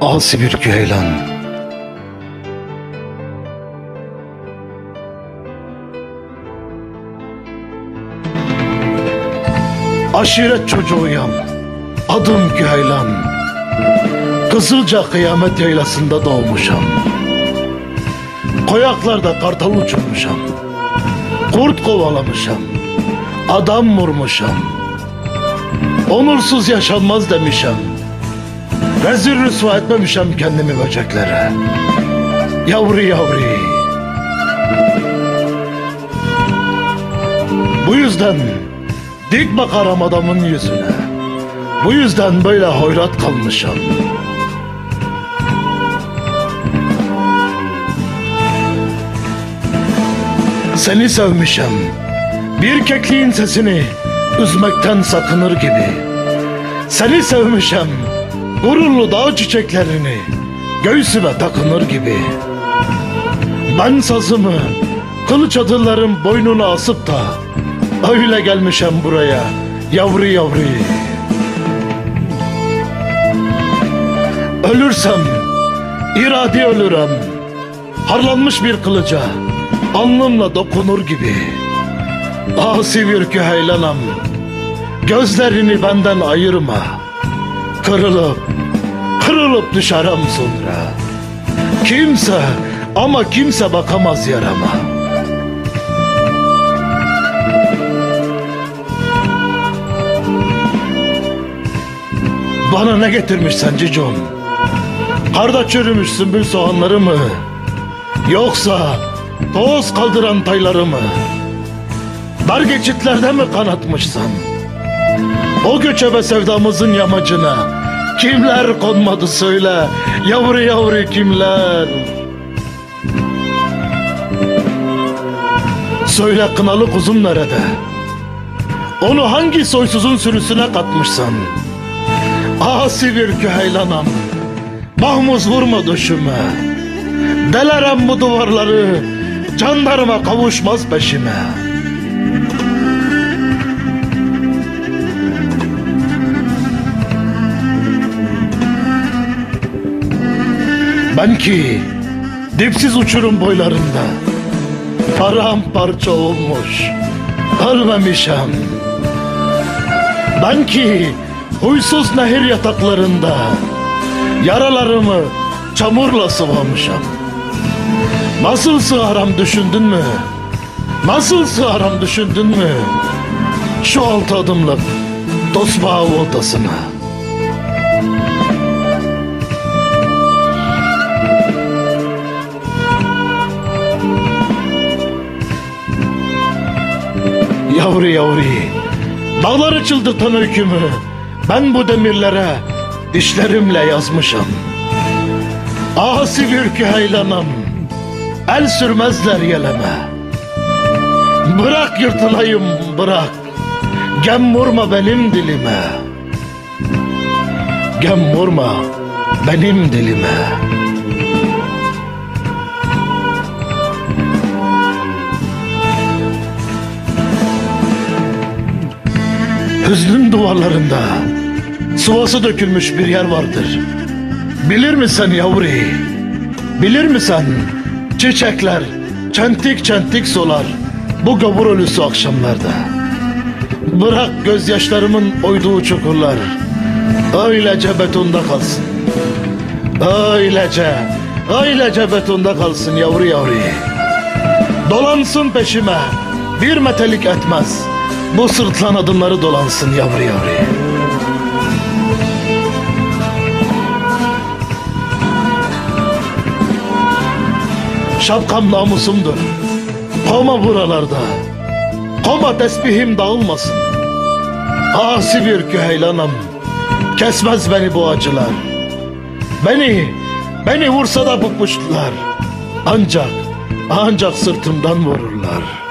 Asi bir güheylan. Aşiret çocuğuyum. Adım Güheylan. Kızılca kıyamet yaylasında doğmuşam. Koyaklarda kartal uçurmuşam. Kurt kovalamışam. Adam vurmuşam. Onursuz yaşanmaz demişem. Rezil rüsva etmemişem kendimi böceklere. Yavru yavru. Bu yüzden dik bakarım adamın yüzüne. Bu yüzden böyle hoyrat kalmışım. Seni sevmişim. Bir kekliğin sesini üzmekten sakınır gibi. Seni sevmişim. Gururlu dağ çiçeklerini göğsüme takınır gibi. Ben sazımı kılıç adırların boynuna asıp da öyle gelmişim buraya yavru yavru. Ölürsem iradi ölürüm. Harlanmış bir kılıca alnımla dokunur gibi. Asi bir küheylanam. Gözlerini benden ayırma. Kırılıp, kırılıp düşerim sonra. Kimse ama kimse bakamaz yarama. Bana ne getirmişsen cicom? Karda çürümüş sümbül soğanları mı? Yoksa toz kaldıran tayları mı? Dar geçitlerde mi kanatmışsan? O göçebe sevdamızın yamacına kimler konmadı söyle yavru yavru kimler? Söyle kınalı kuzum nerede? Onu hangi soysuzun sürüsüne katmışsan? Asi bir küheylanam Mahmuz vurma düşüme Delerem bu duvarları Canlarıma kavuşmaz peşime Ben ki Dipsiz uçurum boylarında Paramparça olmuş Ölmemişem Ben ki Huysuz nehir yataklarında Yaralarımı çamurla sıvamışam Nasıl sığaram düşündün mü? Nasıl sığaram düşündün mü? Şu altı adımlık tosbağa odasına Yavru yavru. Dağları çıldırtan öykümü Ben bu demirlere dişlerimle yazmışım. Asi bir küheylanım El sürmezler yeleme. Bırak yırtılayım bırak Gem vurma benim dilime. Gem vurma benim dilime Hüznün duvarlarında Sıvası dökülmüş bir yer vardır. Bilir misin yavru? Bilir misin? Çiçekler çentik çentik solar Bu gavur ölüsü akşamlarda. Bırak gözyaşlarımın oyduğu çukurlar Öylece betonda kalsın. Öylece Öylece betonda kalsın yavru yavru Dolansın peşime Bir metelik etmez Bu sırtlan adımları dolansın yavru yavru Şapkam namusumdur. Koma buralarda. Koma tesbihim dağılmasın. Asi bir küheylanım. Kesmez beni bu acılar. Beni, beni vursa da bıkmıştılar. Ancak, ancak sırtımdan vururlar.''